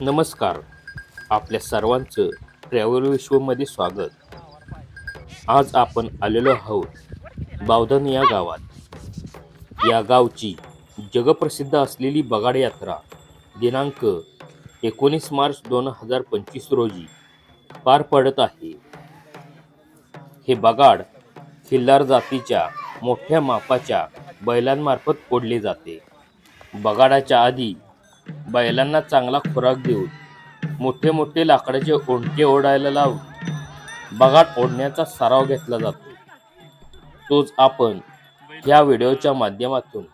नमस्कार. आपल्या सर्वांचं ट्रॅव्हल विश्वमध्ये स्वागत. आज आपण आलेलो आहोत बावधन या गावात. या गावची जगप्रसिद्ध असलेली बगाड यात्रा दिनांक एकोणीस मार्च दोन हजार पंचवीस रोजी पार पडत आहे. हे बगाड खिल्लार जातीच्या मोठ्या मापाच्या बैलांमार्फत ओढले जाते. बगाडाच्या आधी बैलांना चांगला खुराक देऊन मोठे मोठे लाकडाचे ओंडके ओढायला लावून बगाड ओढण्याचा सराव घेतला जातो. तोच आपण या व्हिडिओच्या माध्यमातून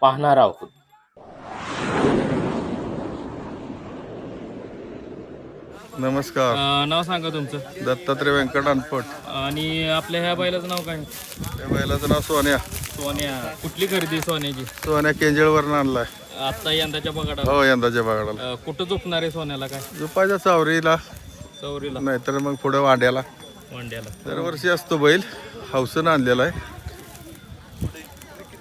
पाहणार आहोत. नमस्कार. अ, नाव सांगा तुमचं. दत्तात्रय व्यंकट अनपट. आणि आपल्या ह्या बैलाचं नाव काय? त्या बैलाचं नाव सोन्या. सोन्या. कुठली खरेदी सोन्याची? सोन्या केंजळवरनं आणलाय. आता यंदाच्या बघाडा हो यंदाच्या बागडाला. कुठं झोपणार आहे सोन्याला काय? झोपायच्या चावरीला चौरीला नाहीतर मग पुढे वाड्याला. वांड्याला. दरवर्षी असतो बैल. हौसनं आणलेला आहे.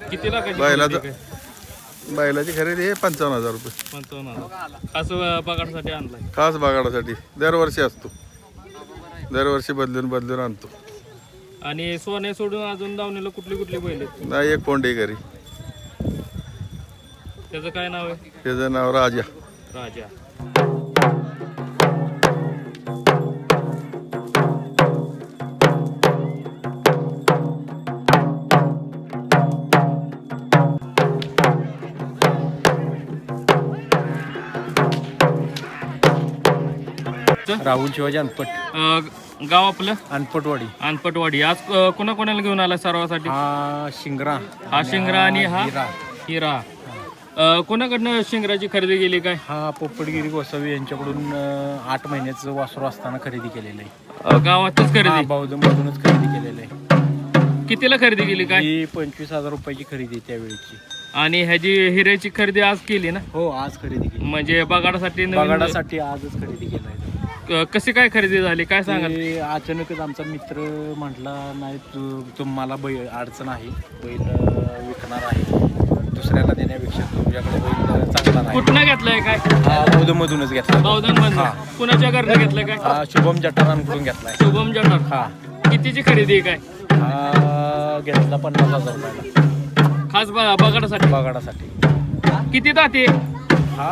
किती लाखाची बैलाचं- खरेदी काय? बैलाची खरेदी आहे पंचावन्न हजार रुपये. पंचावन्न हजार. खास अ, बघाडसाठी आणलाय. खास बागाडासाठी. दरवर्षी असतो. दरवर्षी बदलून बदलून आणतो. आणि सोन्या सोडून अजून दावणीला कुठली कुठली बैल आहेत? नाही एक कोंडी घरी. त्याचं काय नाव आहे? त्याचं नाव राजा. राजा. राहुल शिवाजी अनपट. अ, गाव आपलं? अनपटवाडी. अनपटवाडी. आज अ, कोणाकोणाला घेऊन आला सर्वासाठी? हा शिंगरा. हा शिंगरा आणि हा हिरा. अ, कोणाकडनं शिंगराची खरेदी केली काय? हा पोपटगिरी गोसावी यांच्याकडून अं, आठ महिन्याचं वासरू असताना खरेदी केलेलं आहे. अ, गावातच हा, खरेदी बौद्धमधूनच खरेदी केलेलं आहे. कितीला खरेदी केली काय? ही पंचवीस हजार रुपयाची खरेदी आहे त्यावेळेची. आणि ह्याची हिऱ्याची खरेदी आज केली ना? हो आज खरेदी केली. म्हणजे बगाडासाठी नवीन- बगाडासाठी आजच खरेदी केलाय क- कशी काय खरेदी झाली? काय सांगाल? ते अचानकच आमचा मित्र म्हटला नाही तू तुम्हाला बैल अडचण आहे. बैल अं, विकणार आहे. दुसऱ्याला देण्यापेक्षा तुझ्याकडे बैल चांगला नाही कुठनं घेतलंय काय? हा बौद्धमधूनच घेतला. मधनं कुणाच्या घरनं घेतलंय काय? हा शुभम जटारांकडून घेतलाय. शुभम जटर. हा. कितीची खरेदी आहे काय? हा घेतला पन्नास हजार रुपयाला. खास ब- बगाडासाठी बगाडासाठी किती जाते हा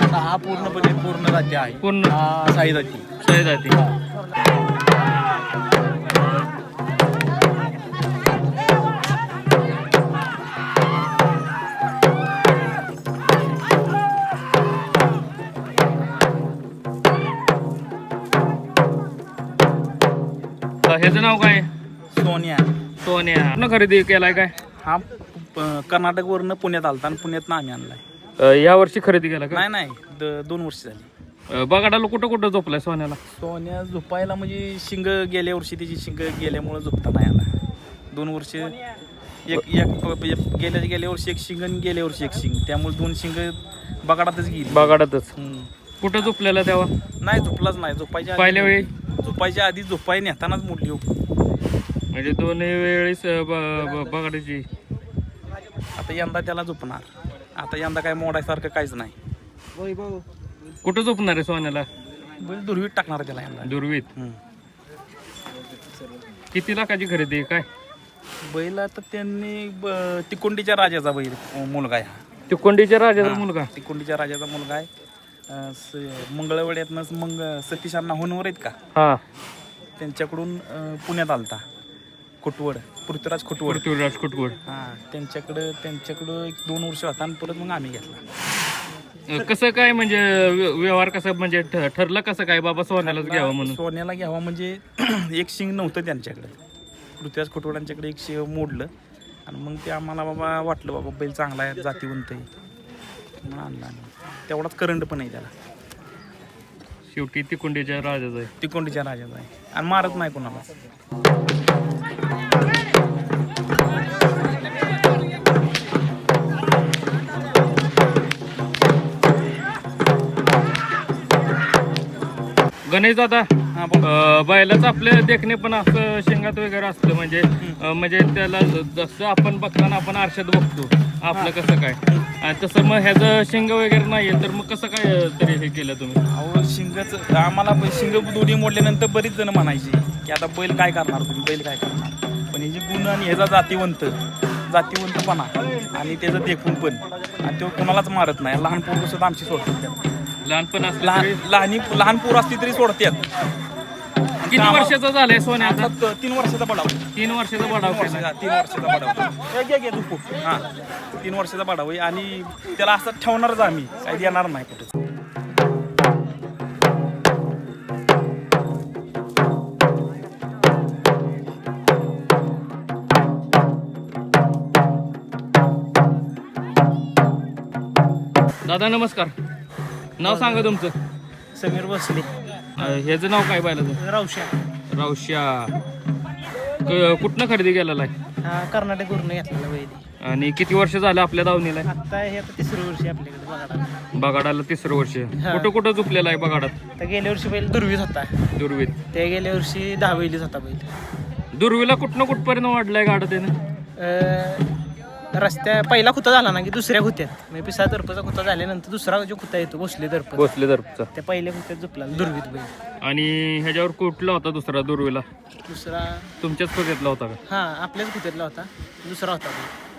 आता हा पूर्णपणे पूर्ण जाती आहे. पूर्ण. हा साई जाते अ, ह्याचं नाव काय? सोनिया. सोन्या. खरेदी केलाय काय? हा प- कर्नाटकवरनं पुण्यात आलता आणि पुण्यातनं आम्ही आणलाय. अ, या वर्षी खरेदी केला का? नाही नाही द- दोन वर्ष झाली. अ, बगाडाला कुठं कुठं झोपलाय सोन्याला? सोन्या झोपायला म्हणजे शिंग गेल्या वर्षी त्याची शिंग गेल्यामुळं झोपता नाही आला. दोन वर्ष एक एक प- एक- गेल्या गेल्या वर्षी एक शिंग आणि गेल्या वर्षी एक शिंग. त्यामुळे दोन शिंग बगाडातच गेली. बगाडातच हम्म. कुठं झोपलेला तेव्हा? नाही झोपलाच नाही. झोपायच्या आधी- पहिल्या वेळी? झोपायच्या आधी झोपाय नेतानाच मोडली हो. म्हणजे दोन्ही वेळेस अ, ब- ब- बगाडाची आता यंदा त्याला झोपणार. आता यंदा काय मोडायसारखं काहीच नाही. कुठं झोपणार आहे सोन्याला? बैल दुर्वीत टाकणार त्याला यंदा. दुर्वीत? हम्म. किती लाखाची खरेदी आहे? काय? बैल आता त्यांनी ब- तिकोंडीच्या राजाचा बैल मुलगा आहे हा. तिकोंडीच्या राजाचा मुलगा? तिकोंडीच्या राजाचा मुलगा आहे. अं, स- मंगळवेड्यातनंच मग सतीशांना होनवर आहेत का? हा. त्यांच्याकडून अं, पुण्यात आलता. कुटवड पृथ्वीराज कुटवड. पृथ्वीराज कुटवड. हां त्यांच्याकडं त्यांच्याकडं एक दोन वर्ष होता आणि परत मग आम्ही घेतला. कसं काय म्हणजे व्य- व्यवहार कसं म्हणजे ठ- ठरलं कसं काय? बाबा सोन्यालाच घ्यावं म्हणून. सोन्याला घ्यावा म्हणजे एक शिंग नव्हतं त्यांच्याकडे. पृथ्वीराज कुटवडांच्याकडे एक शिंग मोडलं आणि मग ते आम्हाला बाबा वाटलं बाबा बैल चांगला आहे जातीवंत आहे. म्हणून आणला आम्ही. तेवढाच करंट पण आहे त्याला. शेवटी तिकोंडीच्या राजाचा आहे. तिकोंडीच्या राजाचा आहे. आणि मारत नाही कोणाला. गणेश दादा बैलाचं आपलं देखणे पण असं शेंगात वगैरे असतं म्हणजे म्हणजे त्याला जसं आपण बघताना आपण आरशात बघतो आपलं कसं काय? आणि तसं मग ह्याचं शेंग वगैरे नाही तर मग कसं काय तरी हे केलं तुम्ही? अहो शिंगच आम्हाला बै- शिंग दोन्ही मोडल्यानंतर बरीच जण म्हणायची की आता बैल काय करणार तुम्ही बैल काय करणार? पण ह्याची गुण आणि ह्याचा जातीवंत जातीवंतपणा आणि त्याचं देखून पण आणि तो कोणालाच मारत नाही. लहान पोरं सुद्धा आमची सोडतात. त्याला. लहानपण असलं लहान लहानी लहान पोर असली तरी सोडतात. किती वर्षाचा झालंय सोन्याचा? आता त- तीन वर्षाचा बडाव तीन वर्षाचा बडाव तीन केला वर्षाचा तीन वर्षाचा बडाव घे, घे, तू. हा. तीन वर्षाचा बडाव आहे आणि त्याला असं ठेवणारच आम्ही. काही देणार नाही कुठे. दादा नमस्कार. नाव सांगा तुमचं. समीर बसले ह्याचं नाव काय पाहिलं रावशा. रावश्या क- कुठनं खरेदी केलेला आहे? हा कर्नाटकवरून घेतलेला वैदी. आणि किती वर्ष झालं आपल्या दावणीला? आता हे आता तिसरं वर्षी आपल्याकडे बगाडाला तिसरं वर्ष. कुठं कुठं झुपलेलं आहे बगाडात आता गेल्या वर्षी बैल दुर्वीत होता. दुर्वीत. ते गेल्या वर्षी दहा बैलीच होता बैल. दुर्वीला कुठनं कुठपर्यंत वाढलाय गाडा त्यानं? अं, रस्त्या पहिला खुता झाला ना की दुसऱ्या खुत्यात. म्हणजे पिसा तर्फचा खुता झाल्यानंतर दुसरा जो खुता येतो भोसले तर्फ बसले दरचा त्या पहिल्या खुत्यात झोपला दुर्वीत बैल आणि ह्याच्यावर कुठला होता दुसरा दुर्वीला? दुसरा तुमच्याच खोक्यातला होता का? हा आपल्याच खुत्यातला होता. दुसरा होता बैल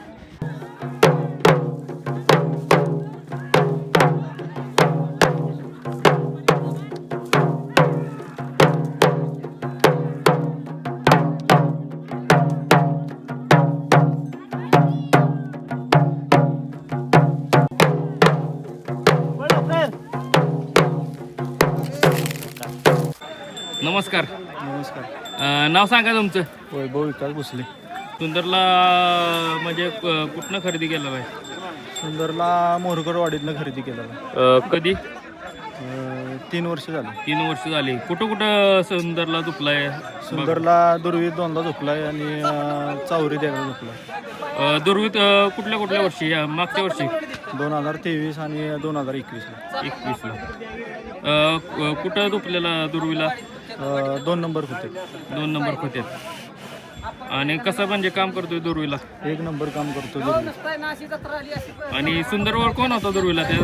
नमस्कार. नमस्कार. अं, नाव सांगा तुमचं. वैभव विकास भोसले. सुंदरला म्हणजे क- कुठनं खरेदी केलेला आहे सुंदरला मोरगडवाडीतनं खरेदी केलेला अं, कधी? अं, तीन वर्ष झाली. तीन वर्ष झाली. कुठं कुठं सुंदरला झुपलाय? सुंदरला दुर्वीत दोनदा झोपलाय आणि अं, चावरी द्यायला झोपलाय. अं, दुर्वीत अं, कुठल्या कुठल्या वर्षी? या मागच्या वर्षी? दोन हजार तेवीस आणि दोन हजार एकवीसला. एकवीसला. अं, क- कुठं झोपलेला दुर्वीला? अं, दोन नंबर होते दोन नंबर खोत्यात आणि कसं म्हणजे काम करतोय दुर्वीला? एक नंबर काम करतो आणि सुंदरवर कोण होता दुर्वीला ते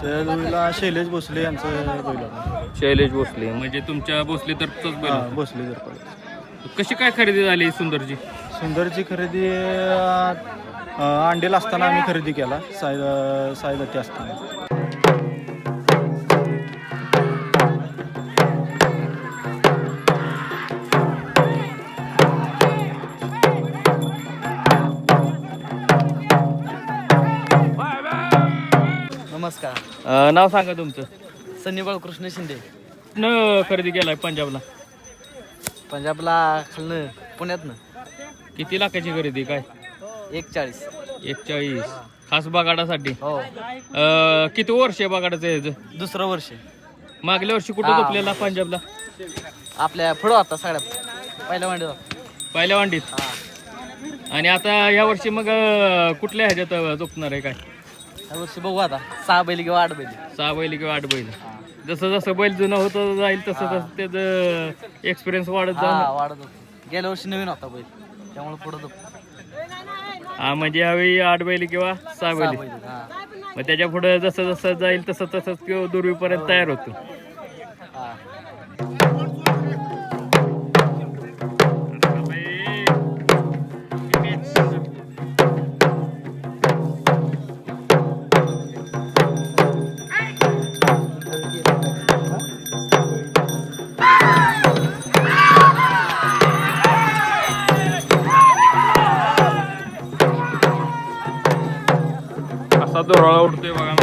त्या दुर्वीला शैलेश भोसले यांचं बैल होता. शैलेश भोसले. म्हणजे तुमच्या भोसले बैल हा, होता. भोसले जर कशी काय खरेदी झाली सुंदरची? सुंदरची खरेदी अं, अंडेल असताना आम्ही खरेदी केला साय सायदत्ती असताना. नमस्कार अं, नाव सांगा तुमचं. सनी बाळकृष्ण शिंदे. न खरेदी केलाय पंजाबला. पंजाबला खालनं पुण्यातनं. किती लाखाची खरेदी काय? एक चाळीस एकचाळीस. खास बगाडासाठी. हो. अं, किती वर्ष आहे बगाडाचं ह्याचं? दुसरं वर्ष मागल्या वर्षी कुठं हा. झोपलेला पंजाबला? आपल्या पुढं होता सगळ्या पहिल्या होता पहिल्या वांडीत हा. आणि आता या वर्षी मग अं, कुठल्या ह्याच्यात अं, झोपणार आहे काय? वर्षी बघू आता. सहा बैल किंवा आठ बैल. सहा बैल किंवा आठ बैल. जसं जसं बैल जुनं होतं जाईल तसं तसं त्याचं एक्सपिरियन्स वाढत हा जाणार. वाढत होतो. गेल्या वर्षी नवीन होता बैल. त्यामुळे पुढं हा म्हणजे यावेळी आठ बैल किंवा सहा सहा बैल. बैल हा. मग त्याच्या पुढे जसं जसं जाईल तसं तसंच किंवा दुर्वीपर्यंत तयार होतो. असा दोराळा उडतोय बघा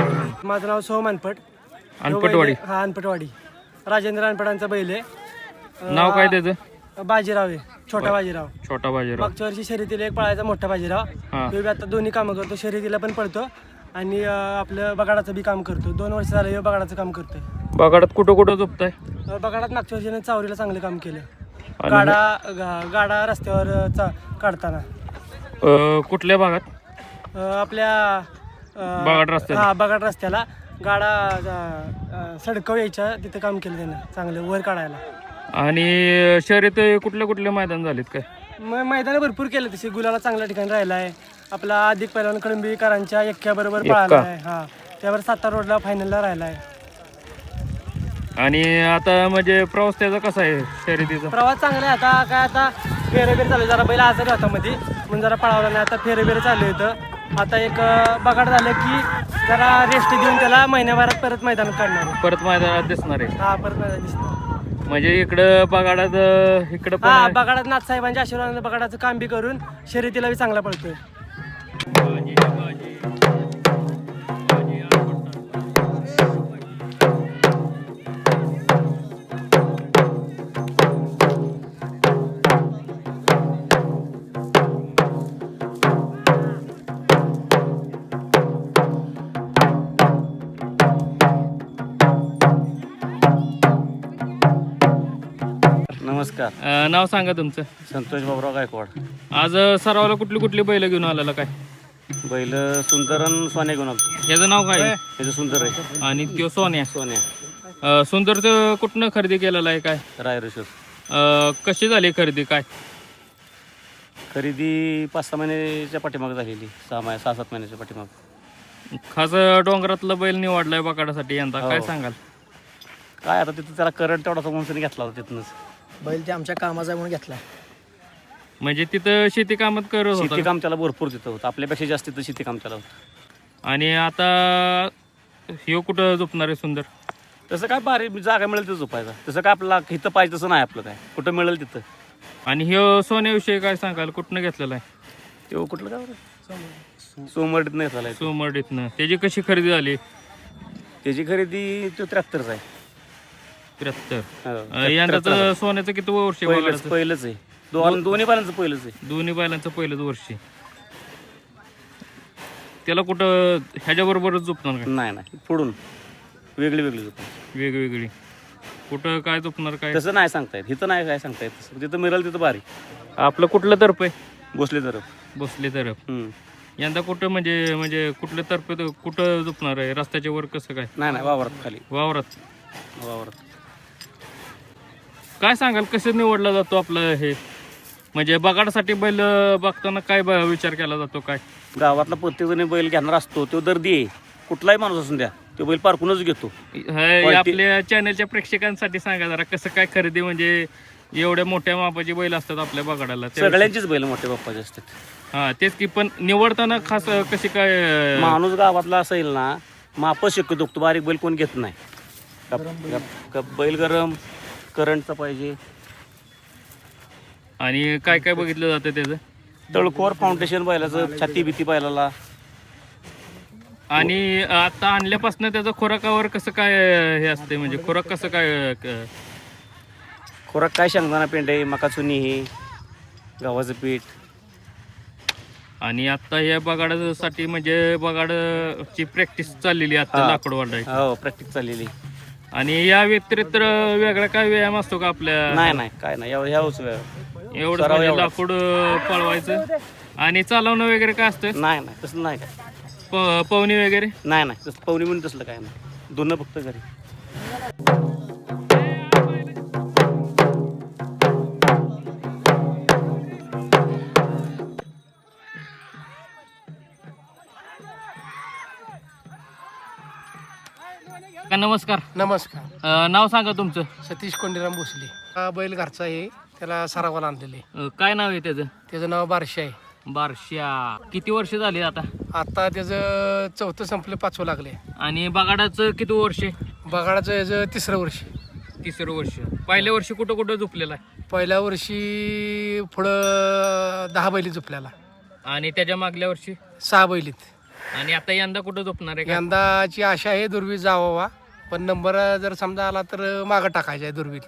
माझं नाव सोहम अनपट. अनपटवाडी. हा अनपटवाडी. राजेंद्र अनपटांचा बैल आहे. नाव काय त्याचं? बाजीराव आहे. छोटा बाजीराव. छोटा बाजीराव. मागच्या वर्षी शर्यतीला एक पळायचा मोठा बाजीराव. हा. तो बी आता दोन्ही कामं करतो. शर्यतीला पण पळतो. आणि अं, आपलं बगाडाचं बी काम करतो. दोन वर्ष झालं ह्यो बगाडाचं काम करतोय. बगाडात कुठं कुठं झोपताय? अं, बगाडात मागच्या वर्षीने चावरीला चांगलं काम केलं. आणि- गाडा गा- गाडा रस्त्यावर अं, चा काढताना. अं, कुठल्या भागात? अं, आपल्या बगाड रस्त्याला? हा बगाड रस्त्याला. गाडा अं, सडकव यायच्या तिथे काम केलं त्यानं चांगलं वर काढायला. आणि शर्यत कुठल्या कुठल्या मैदान झालेत काय? मग मैदान भरपूर केलं तसे गुलाला चांगल्या ठिकाणी राहिला आहे आपला अधिक पैलवान कळंबीकरांच्या एक्क्याबरोबर पळाला आहे हा. त्यावर सातारा रोडला फायनलला राहिला आहे आणि आता म्हणजे प्रवास त्याचा कसा आहे शर्यतीचा? प्रवास चांगला आहे. आता काय आता फेरे बिरे चालू आहे. जरा बैल आजारी होता मध्ये म्हणून जरा पळावला नाही आता फेरे बिरे चालू होतं आता एक अं, बगाड झालं की जरा रेस्ट देऊन त्याला महिन्याभरात परत मैदानात काढणार आहे. परत मैदानात दिसणार आहे हा परत मैदान दिसणार म्हणजे इकडं बगाडात इकडं पण हा आहे. बगाडात नाथसाहेबांच्या आशीर्वादाने बगाडाचं काम बी करून शर्यतीला बी चांगला पळतोय नमस्कार. अं, नाव सांगा तुमचं. संतोष बाबराव गायकवाड. आज अं, सरावाला कुठली कुठली बैल घेऊन आलेला काय? बैल सुंदरन सोन्या घेऊन आलतो. याचं नाव काय? त्याचं सुंदर आहे. आणि त्यो सोन्या. सोन्या. अं, सुंदरचं कुठनं खरेदी केलेलं आहे काय? रायरेश्वर. अं, कशी झाली खरेदी काय? खरेदी पाच सहा महिन्याच्या पाठीमाग झालेली. सहा महिने सहा सात महिन्याच्या पाठीमाग. खास डोंगरातलं बैल निवडलाय बकाडासाठी यंदा. काय हो. सांगाल? काय आता तिथं त्याला करंट तेवढा म्हणून घेतला होता तिथनंच. बैल ते आमच्या कामाचा म्हणून घेतला. म्हणजे तिथं शेती कामात करत शेती होता काम त्याला भरपूर तिथं होतं. आपल्यापेक्षा जास्त तिथं शेती काम त्याला होतं. आणि आता ह्यो कुठं झोपणार आहे सुंदर? तसं काय भारी जागा मिळेल तिथं झोपायचा तसं काय आपला इथं पाहिजे तसं नाही आपलं काय. कुठं मिळेल तिथं. आणि ह्यो सोन्याविषयी काय सांगाल? कुठनं घेतलेला आहे? तेव्हा कुठलं काय सोमवारीत नाही झाला सोमर्डीतनं. त्याची कशी खरेदी झाली? त्याची खरेदी तो त्र्याहत्तरचा आहे. त्र्याहत्तर. हो, अं, यंदाचं सोन्याचं किती वर्ष आहे पहिलंच बघायचं पहिलंच आहे. दोन दोन्ही पानांचं पहिलंच आहे. दोन्ही बैलांचं पहिलंच वर्ष आहे. त्याला कुठं ह्याच्याबरोबरच झोपणार का? नाही नाही. पुढून. वेगळी वेगळी झोप. वेगवेगळी कुठं काय झोपणार काय? तसं नाही सांगता येत. इथं नाही काय सांगता येत. तसं जिथं मिळेल तिथं भारी. आपलं कुठलं तर्फ आहे? बसले तर बसले तरफ. हम्म. यंदा कुठं म्हणजे म्हणजे कुठलं तर्फ कुठं झोपणार आहे? रस्त्याच्या वर कसं काय? नाही नाही. वावरात खाली. वावरात. वावरात. काय सांगाल कसं निवडला जातो आपलं हे? म्हणजे बगाडासाठी बैल बघताना काय ब- विचार केला जातो काय? गावातला प्रत्येकजण बैल घेणार असतो तो दर्दी आहे. कुठलाही माणूस असून द्या तो बैल पारखूनच घेतो. हे आपल्या चॅनलच्या प्रेक्षकांसाठी सांगा जरा कसं काय खरेदी म्हणजे एवढ्या मोठ्या मापाची बैल असतात आपल्या बगाडाला? त्या- सगळ्यांचीच बैल मोठे बाप्पाचे असतात. हा तेच की पण निवडताना खास अं, कशी काय अं, माणूस गावातला असेल ना मापच शक्यतो तो बारीक बैल कोण घेत नाही. बैल गरम करंटचा पाहिजे. आणि काय काय बघितलं जातं त्याचं? तळकोर फाउंडेशन बैलाचं छाती भीती बैलाला आणि आता आणल्यापासून त्याचं खोराकावर कसं काय अं, हे असते म्हणजे खोराक कसं काय अं, क- खोराक काय शेंगदाणा पेंडे मका चुनी हे गव्हाचं पीठ. आणि आता या बगाडासाठी म्हणजे बगाडची प्रॅक्टिस चाललेली आहे आता हा. लाकूड वाढायची. हो प्रॅक्टिस चाललेली आणि या व्यतिरिक्त वेगळा काय व्यायाम असतो का आपल्या? नाही नाही काय नाही. एवढं ह्याच वेळ एवढं सराव म्हणजे. लाकूड अं, पळवायचं. आणि चालवणं वगैरे काय असतं? नाही नाही तसं नाही काय. पवनी वगैरे? नाही नाही तसं पवनी म्हणून तसलं काय नाही. दोन फक्त घरी. नमस्कार. नमस्कार. अं, नाव सांगा तुमचं. सतीश कोंडीराम भोसले. हा बैल घरचा आहे. त्याला सरावाला आणलेले अं, काय नाव आहे त्याचं? त्याचं नाव बारशे आहे. बारशा. किती वर्ष झाली आता? आता त्याचं चौथं संपलं पाचवं लागले आणि बगाडाचं किती वर्ष? आहे? बगाडाचं याचं तिसरं वर्ष. तिसरं वर्ष. पहिल्या वर्षी कुठं कुठं झोपलेला आहे? पहिल्या वर्षी पुढं दहा बैली झोपल्याला. आणि त्याच्या मागल्या वर्षी? सहा बैलीत. आणि आता यंदा कुठं झोपणार आहे का? यंदाची आशा आहे दुर्बीण जावावा. पण नंबर जर समजा आला तर मागं टाकायचा आहे दुर्बीण